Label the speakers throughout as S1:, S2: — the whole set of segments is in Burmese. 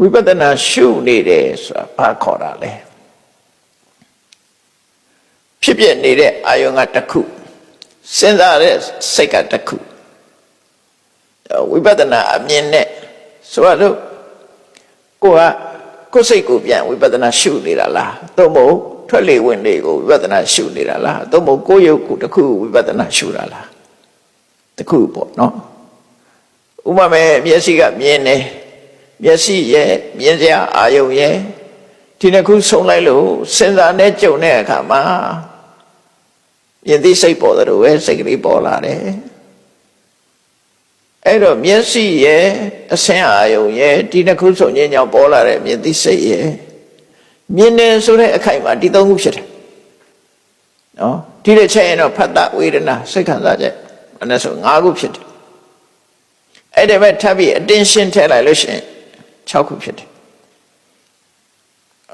S1: ဝိပဿနာရှုနေတယ်ဆိုတာဘာခေါ်တာလဲဖြစ်ပြနေတဲ့အာယုံကတစ်ခုစဉ်းစားတဲ့စိတ်ကတစ်ခုဝိပဿနာအမြင်နဲ့ဆိုတော့ကိုကကိုယ်စိတ်ကိုပြန်ဝိပဿနာရှုနေတာလားသို့မဟုတ်ထွက်လေဝင်လေကိုဝိပဿနာရှုနေတာလားသို့မဟုတ်ကိုယ်ရုပ်ကိုတစ်ခုဝိပဿနာရှုတာလားတစ်ခုပေါ့နော်ဥပမာမျက်စိကမြင်တယ် မျက်စိရဲ့မြင်စရာအာယုံရဲ့ဒီနှစ်ခုဆုံးလိုက်လို့စဉ်းစားနဲ့ကြုံတဲ့အခါမှာမြင်သိစိတ်ပေါ်တယ်လို့ပဲစိတ်ကလေးပေါ်လာတယ်အဲ့တော့မျက်စိရဲ့အဆင်းအာယုံရဲ့ဒီနှစ်ခုဆုံးခြင်းကြောင့်ပေါ်လာတဲ့မြင်သိစိတ်ရဲ့မြင်တယ်ဆိုတဲ့အခိုက်မှာဒီသုံးခုဖြစ်တယ်နော်ဒီတစ်ချက်ရင်တော့ဖတ်တာဝေဒနာစိတ်ခံစားချက်အဲ့ဒါဆို၅ခုဖြစ်တယ်အဲ့ဒီမဲ့ထပ်ပြီးအတင်းရှင်းထည့်လိုက်လို့ရှိရင် 6ခုဖြစ်တယ်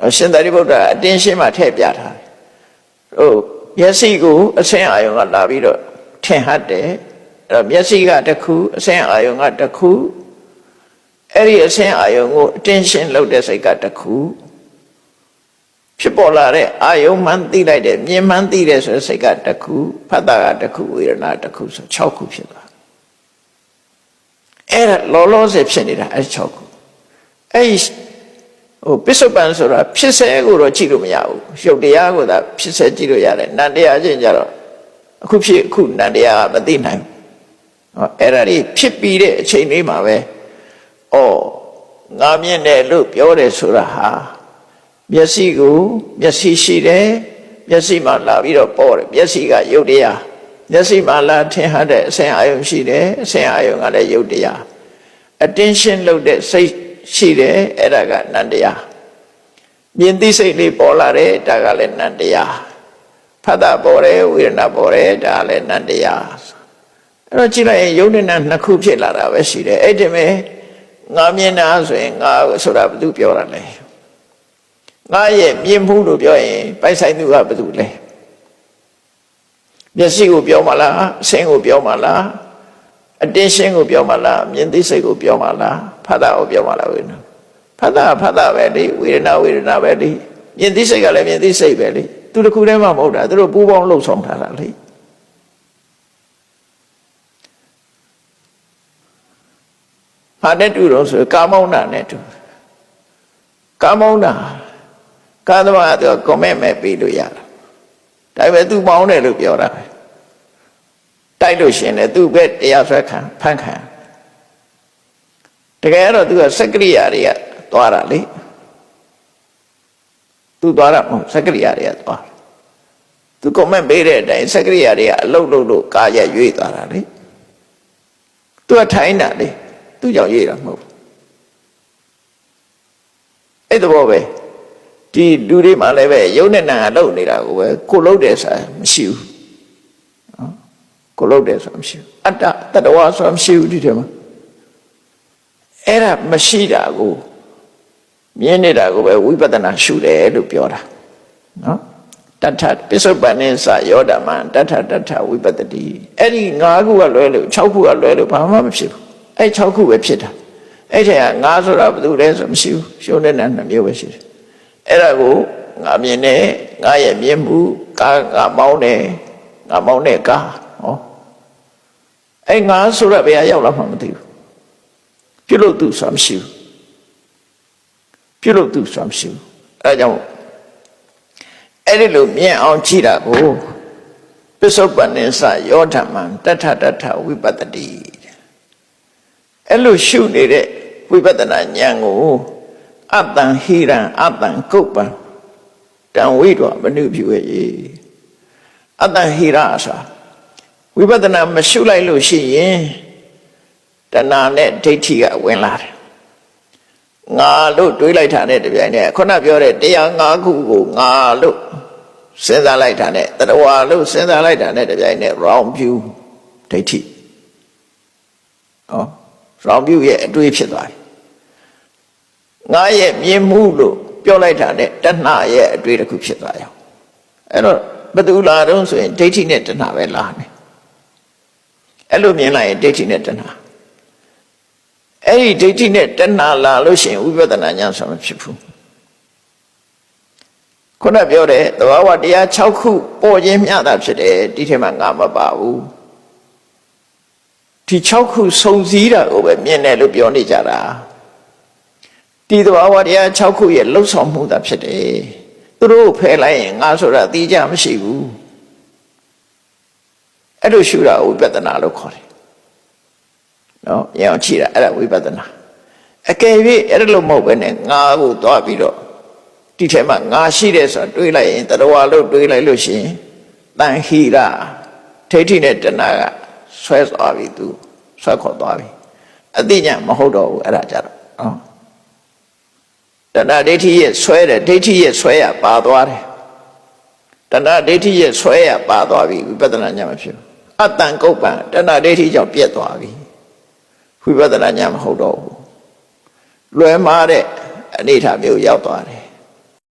S1: အရှင်သာရိပုတ္တရာအတင်းရှင်းမှထည့်ပြထားတယ်ဟိုမျက်စိကိုအဆင်းအာယုံကလာပြီးတော့ထင်ဟတ်တယ်အဲ့တော့မျက်စိကတစ်ခုအဆင်းအာယုံကတစ်ခုအဲ့ဒီအဆင်းအာယုံကိုအတင်းရှင်းလုပ်တဲ့စိတ်ကတစ်ခုဖြစ်ပေါ်လာတဲ့အာယုံမှန်းသိလိုက်တဲ့မြင်မှန်းသိတဲ့ဆိုတဲ့စိတ်ကတစ်ခုဖတ်တာကတစ်ခုဝေဒနာတစ်ခုဆို6ခုဖြစ်သွားအဲ့ဒါလောလောဆယ်ဖြစ်နေတာအဲ့6ခု အဲ့ဒီဟိုပစ္စုပန်ဆိုတာဖြစ်စေကိုတော့ကြည့်လို့မရဘူးရုပ်တရားကိုသာဖြစ်စေကြည့်လို့ရတယ်နံတရားချင်းကြတော့အခုဖြစ်အခုနံတရားကမသိနိုင်ဘူးဟောအဲ့ဒါကြီးဖြစ်ပြီးတဲ့အချိန်လေးမှာပဲဩငါမြင်တယ်လို့ပြောတယ်ဆိုတာဟာမျက်စိကိုမျက်စိရှိတယ်မျက်စိမှာလာပြီးတော့ပေါ်တယ်မျက်စိကရုပ်တရားမျက်စိမှာလာထင်ဟတဲ့အဆင်အာယုံရှိတယ်အဆင်အာယုံကလည်းရုပ်တရား attention လုပ်တဲ့စိတ် ရှိတယ်အဲ့ဒါကနန္တရားမြင်သိစိတ်လေးပေါ်လာတယ်ဒါကလည်းနန္တရားဖတ်တာပေါ်တယ်ဝေဒနာပေါ်တယ်ဒါကလည်းနန္တရားအဲ့တော့ကြည့်လိုက်ရင်ယုံနဲ့နာနှစ်ခုဖြစ်လာတာပဲရှိတယ်အဲ့ဒီမဲ့ငါမြင်တာဆိုရင်ငါဆိုတာဘယ်သူပြောတာလဲငါရဲ့မြင်မှုလို့ပြောရင်ပိုက်ဆိုင်သူကဘယ်သူလဲမျက်စိကိုပြောမှလားအဆင်းကိုပြောမှလားအတင်းရှင်းကိုပြောမှလားမြင်သိစိတ်ကိုပြောမှလား ဖတ်တာကိုပြောမှလားဝေဒနာဖတ်တာဖတ်တာပဲလေဝေဒနာဝေဒနာပဲလေမြင်သိစိတ်ကလည်းမြင်သိစိတ်ပဲလေသူတစ်ခုတည်းမှမဟုတ်တာသူတို့ပူးပေါင်းလှုပ်ဆောင်ထားတာလေဟာနဲ့တူတော့ဆိုကာမောင်းနာနဲ့တူကာမောင်းနာကာသမားကကွန်မန့်မဲ့ပြီးလို့ရတာဒါပေမဲ့သူမောင်းတယ်လို့ပြောတာပဲတိုက်လို့ရှင်လေသူပဲတရားဆွဲခံဖန်ခံ တကယ်တော့သူကစက္ကရိယာတွေကသွားတာလေသူသွားတာမဟုတ်စက္ကရိယာတွေကသွားသူကွန်မန့်ပေးတဲ့အတိုင်းစက္ကရိယာတွေကအလုတ်လုတ်လို့ကာရရွေ့သွားတာလေသူကထိုင်းတာလေသူကြောင့်ရွေ့တာမဟုတ်အဲ့တော့ပဲဒီလူတွေမှလည်းပဲယုံနဲ့နာလှုပ်နေတာကိုပဲကိုလှုပ်တယ်ဆိုတာမရှိဘူးနော်ကိုလှုပ်တယ်ဆိုတာမရှိဘူးအတ္တတတဝါဆိုတာမရှိဘူးဒီထဲမှာ အဲ့ဒါမရှိတာကိုမြင်နေတာကိုပဲဝိပဿနာရှုတယ်လို့ပြောတာနော်တထပစ္စုပန်နဲ့စယောဓမ္မတထတထဝိပတ္တိအဲ့ဒီ၅ခုကလွဲလို့6ခုကလွဲလို့ဘာမှမဖြစ်ဘူးအဲ့6ခုပဲဖြစ်တာအဲ့ထဲကငါဆိုတာဘာလို့လဲဆိုမရှိဘူးရှုံးနေတဲ့နှမျိုးပဲရှိတယ်အဲ့ဒါကိုငါမြင်နေငါရဲ့မြင်မှုကာငါမောင်းနေငါမောင်းနေကာဟောအဲ့ငါဆိုရဘယ်ရောက်လာမှမသိဘူး ပြုလို့သူဆိုတာမရှိဘူးပြုလို့သူဆိုတာမရှိဘူးအဲဒါကြောင့်အဲ့ဒီလိုမြင်အောင်ကြည့်တာကိုပစ္စုပန်နိသယောဓမ္မံတထတထဝိပတ္တိအဲ့လိုရှုနေတဲ့ဝိပဿနာဉာဏ်ကိုအတ္တံဟိရံအတ္တံကုပ္ပံတံဝိတောမနုပြုရဲ့အတ္တဟိရဆိုဝိပဿနာမရှုလိုက်လို့ရှိရင် တဏှာနဲ့ဒိဋ္ဌိကဝင်လာတယ်ငါလို့တွေးလိုက်တာနဲ့တပြိုင်နက်ခုနပြောတဲ့တရား၅ခုကိုငါလို့စဉ်းစားလိုက်တာနဲ့တတဝါလို့စဉ်းစားလိုက်တာနဲ့တပြိုင်နက် round view ဒိဋ္ဌိဟော round view ရဲ့အတွေးဖြစ်သွားပြီငါရဲ့မြင်မှုလို့ပြောလိုက်တာနဲ့တဏှာရဲ့အတွေ့တစ်ခုဖြစ်သွားရောအဲ့တော့ဘယ်သူလာတော့ဆိုရင်ဒိဋ္ဌိနဲ့တဏှာပဲလာနေအဲ့လိုမြင်လိုက်ရင်ဒိဋ္ဌိနဲ့တဏှာ အဲ့ဒီဒိဋ္ဌိနဲ့တဏှာလာလို့ရှိရင်ဝိပဿနာဉာဏ်ဆိုမဖြစ်ဘူးခုနပြောတဲ့သဘာဝတရား6ခုပေါ်ခြင်းမျှတာဖြစ်တယ်ဒီထဲမှာငါမပါဘူးဒီ6ခုစုံစည်းတာကိုပဲမြင်တယ်လို့ပြောနေကြတာဒီသဘာဝတရား6ခုရဲ့လှုပ်ဆောင်မှုသာဖြစ်တယ်သူတို့ကိုဖယ်လိုက်ရင်ငါဆိုတာသိကြမရှိဘူးအဲ့လိုရှုတာဝိပဿနာလို့ခေါ်တယ် နော်ရအောင်ကြည့်တာအဲ့ဒါဝိပဿနာအကယ်၍အဲ့လိုမဟုတ်ပဲနဲ့ငါကိုသွားပြီးတော့ဒီထဲမှာငါရှိတယ်ဆိုတာတွေးလိုက်ရင်တရဝါလို့တွေးလိုက်လို့ရှိရင်တန်ဟိရာထိဋ္ဌိနဲ့တဏှာကဆွဲသွားပြီသူဆွဲခေါ်သွားပြီအတိညာမဟုတ်တော့ဘူးအဲ့ဒါကြတော့နော်တဏှာဒိဋ္ဌိရဲ့ဆွဲတယ်ဒိဋ္ဌိရဲ့ဆွဲရပါသွားတယ်တဏှာဒိဋ္ဌိရဲ့ဆွဲရပါသွားပြီဝိပဿနာဉာဏ်မဖြစ်ဘူးအတန်ကုတ်ပံတဏှာဒိဋ္ဌိကြောင့်ပြက်သွားပြီ ဝိပဿနာဉာဏ်မဟုတ်တော့ဘူးလွယ်မားတဲ့အနေအထားမျိုးရောက်သွားတယ်